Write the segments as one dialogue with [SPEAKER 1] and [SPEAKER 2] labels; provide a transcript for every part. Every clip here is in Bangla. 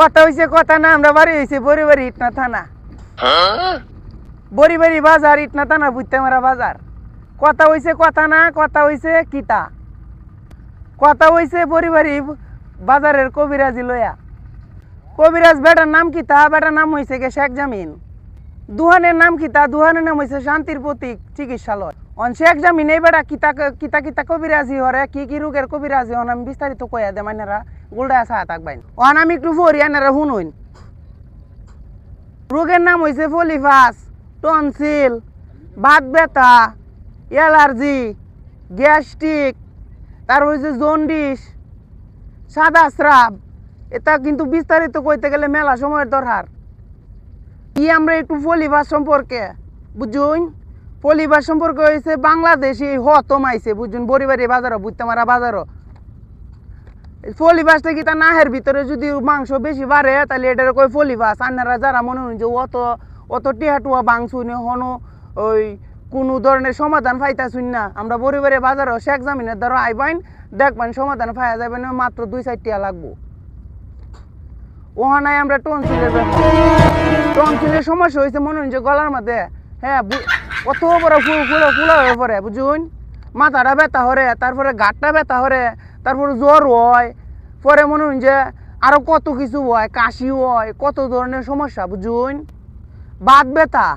[SPEAKER 1] কথা হইছে, কথা না, আমরা বাড়ি হইছে বড়ি বাড়ি ইটনা থানা। বড়ি বাড়ি বাজার, ইটনা থানা বুঝতে মারা বাজার। কথা হইছে, কথা না, কথা হইছে কিতা? কথা হইছে বড়ি বাড়ি বাজারের কবিরাজি লয়া কবিরাজ বেটার নাম কিতা? বেটার নাম হইছে গে শেখ জামিন। দুহানের নাম কিতা? দুহানের নাম হইছে শান্তির প্রতীক চিকিৎসালয়। অন শেখ জামিন এই বেটা কিতা কিতা কিতা কবিরাজি হরে? কি কি রোগের কবিরাজি হন? আমি বিস্তারিত কইয়া দে মাইনারা। গুলডা আসা থাকবেন অন আমি একটু ফরি আনারা শুনুন রোগের নাম হইছে ফলিফাস টনসিল, বাত ব্যথা অ্যালার্জি গ্যাস্ট্রিক তারপর হইছে জন্ডিস সাদা স্রাব এটা কিন্তু বিস্তারিত কইতে গেলে মেলা সময়ের দরকার কি আমরা একটু ফলিবাস সম্পর্কে বুঝুন ফলিবাস সম্পর্কে হয়েছে বাংলাদেশি হতম আইছে বুঝুন বড়িবাড়ি বাজারও বুঝতে মারা বাজারও ফলিবাসটা কি তা নাহের ভিতরে যদি মাংস বেশি বাড়ে, তাহলে এটার কই ফলিবাস আন্নারা যারা মনে হয় যে অত অত টিহা টুয়া বাংশুন হনো ওই কোনো ধরনের সমাধান পাইতাছুন না। আমরা বড়িবাড়ি বাজারও শেখ জামিনের দ্বারা আইবাইন দেখবেন সমাধান পাওয়া যাবে না, মাত্র দুই চার টিয়া লাগবো। ওহানায় আমরা টনসিলের টনসিলের সমস্যা হয়েছে মনে হয় যে গলার মধ্যে হ্যাঁ অত বড় ফুল ফুল ফুলা হয়ে পড়ে বুঝুন? মাথাটা ব্যথা হরে, তারপরে গাঁটটা ব্যথা হরে, তারপরে জ্বর হয়। পরে মনে হয় যে আরও কত কিছু হয়, কাশি হয়, কত ধরনের সমস্যা, বুঝুন? বাত ব্যথা।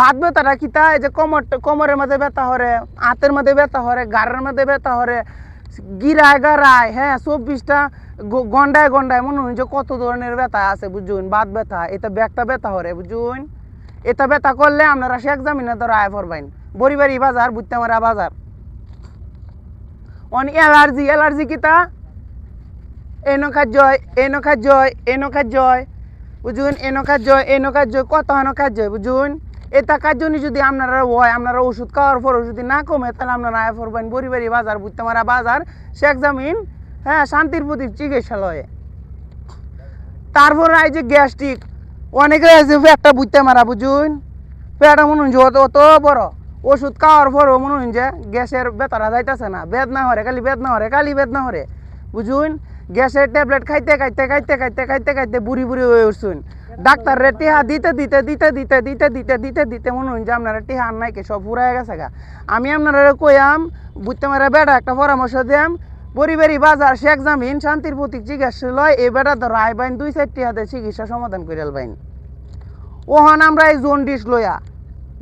[SPEAKER 1] বাত ব্যথাটা কি তাই যে কোমর কোমরের মধ্যে ব্যথা হরে, হাতের মধ্যে ব্যথা হরে, গাড়ের মধ্যে ব্যথা হরে, গিরায় গাড়ায় হ্যাঁ চব্বিশটা গন্ডায় গন্ডায় মনে হয় যে কত ধরনের ব্যথা আছে, বুঝুন? বাত ব্যথা, এটা ব্যাগটা ব্যথা হরে, বুঝুন? এটা ব্যথা করলে আপনারা শেখ জামিনে ধরো আয় পড়বেন বড়িবাড়ি বাজার বুঝতে বাজার। অন অ্যালার্জি অ্যালার্জি কিতা এনকা জয় এনকা জয় এনকা জয় বুঝুন এনকা জয় এনকা জয় কত হানকা জয় বুঝুন এটা কাজ জন্য যদি আপনারা হয় আপনারা ওষুধ খাওয়ার পর যদি না কমে তাহলে আপনারা আয় পড়বেন বড়িবাড়ি বাজার বুঝতে মারা বাজার শেখ জামিন হ্যাঁ শান্তির প্রতীক চিকিৎসালয়ে তারপর এই যে গ্যাস্ট্রিক অনেকে আছে পেটটা বুঝতে মারা বুঝুন পেটটা মনে হচ্ছে অত বড় ওষুধ খাওয়ার পরও মনে হয় যে গ্যাসের বেতারা যাইতেছে না। বেদ না হরে, খালি বেদ না হরে, খালি বেদ না হরে। বুঝুন? গ্যাসের ট্যাবলেট খাইতে খাইতে খাইতে খাইতে খাইতে খাইতে বুড়ি বুড়ি হয়ে উঠছুন। ডাক্তার রে টিহা দিতে দিতে দিতে দিতে দিতে দিতে দিতে দিতে মনে হয় যে আপনারা টিহা আর নাইকে, সব ফুরাই গেছে গা। আমি আপনারা কইয়াম, বুঝতে মারা বেটা একটা পরামর্শ দিয়াম পরিবারী বাজার শেখ জামিন শান্তির প্রতীক চিকিৎসালয়, এই বেটা ধর আই বাইন দুই চারটি হাতে চিকিৎসা সমাধান করে বাইন ওহান আমরা এই জন্ডিস লইয়া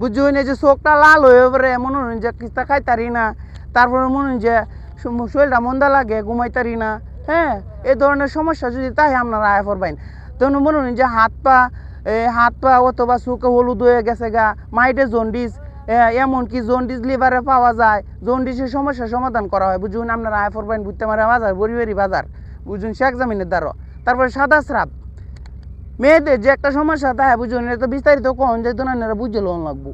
[SPEAKER 1] বুঝুন, এই যে চোখটা লাল হয়ে পড়ে মনে হয় যে কিস্তা খাইতারি না। তারপরে মনে হয় যে শরীরটা মন্দা লাগে, ঘুমাইতারি না। হ্যাঁ এই ধরনের সমস্যা যদি তাই আপনারা আয় পড়বেন। তখন মনে হয় যে হাত পা হাত পা অথবা চোখে হলুদ হয়ে গেছে গা, মাইটে জন্ডিস এমনকি জন্ডিস লিভারে পাওয়া যায়। জন্ডিসের সমস্যার সমাধান করা হয়। বুঝুন, আপনারা আয় পড়বেন বুঝতে মারা বাজার বরিবারি বাজার। বুঝুন, শেখ জামিনের দ্বারা। তারপরে সাদা স্রাব। মেয়েদের যে একটা সমস্যা তাই বুঝুন এটা বিস্তারিত কখন যেত না বুঝে লোন লাগবো।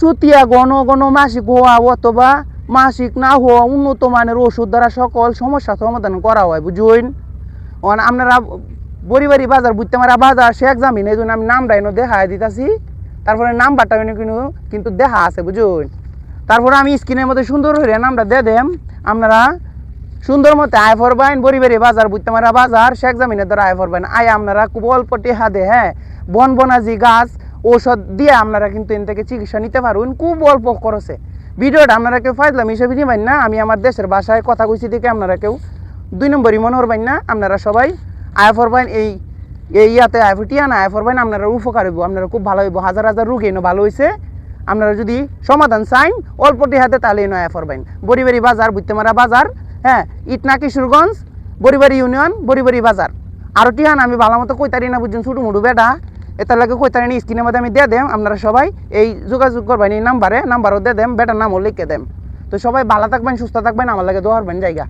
[SPEAKER 1] সুতিয়া ঘন ঘন মাসিক হওয়া অথবা মাসিক না হওয়া উন্নত মানের ওষুধ দ্বারা সকল সমস্যা সমাধান করা হয় বুঝুন আপনারা বড়িবাড়ি বাজার বুঝতে মারা, বাজার সে জামিন এই জন্য আমি নামটা এনে দেখা দিতেছি। তারপরে নাম্বারটা এনে কিন্তু কিন্তু দেখা আছে বুঝুন তারপরে আমি স্ক্রিনের মধ্যে সুন্দর হয়ে নামটা দিয়ে দেম। আপনারা সুন্দর মতো আয় ফরবেন বরিবারি বাজার বুঝতে মারা বাজার, শেখ জামিনের দ্বারা আয় ফরবেন আয় আপনারা খুব অল্প টেহা দে হ্যাঁ বন বনাজি গাছ, ঔষধ দিয়ে আপনারা কিন্তু এন থেকে চিকিৎসা নিতে পারবেন খুব অল্প খরচে। ভিডিওটা আপনারা কেউ ফাইলাম হিসেবে নিবেন না, আমি আমার দেশের ভাষায় কথা কইছি দেখে আপনারা কেউ দুই নম্বরই মনে করবেন না। আপনারা সবাই আয় ফরবেন এই এই ইয়াতে আয় ফুটিয়া না আয় ফরবেন আপনারা উপকার হইব। আপনারা খুব ভালো হইব। হাজার হাজার রোগী এনে ভালো হয়েছে আপনারা যদি সমাধান চাইন, অল্পটি হাতে তাহলে এনে আয় ফরবেন বড়িবাড়ি বাজার বুঝতেমারা বাজার হ্যাঁ ইটনা কিশোরগঞ্জ, বড়িবাড়ি ইউনিয়ন, বড়িবাড়ি বাজার। আরও টিহান, আমি ভালো মতো কইতারি না বুঝছেন ছোটো মুটু বেটা। এটার লাগে কইতারি না, স্ক্রিনের মধ্যে আমি দিয়ে দেম, আপনারা সবাই এই যোগাযোগ করবেন, এই নাম্বারে, নাম্বারও দিয়ে দেম, বেটার নামও লিখে দেম। তো সবাই ভালো থাকবেন, সুস্থ থাকবেন, আমার লাগে দোয়ারবেন জায়গা।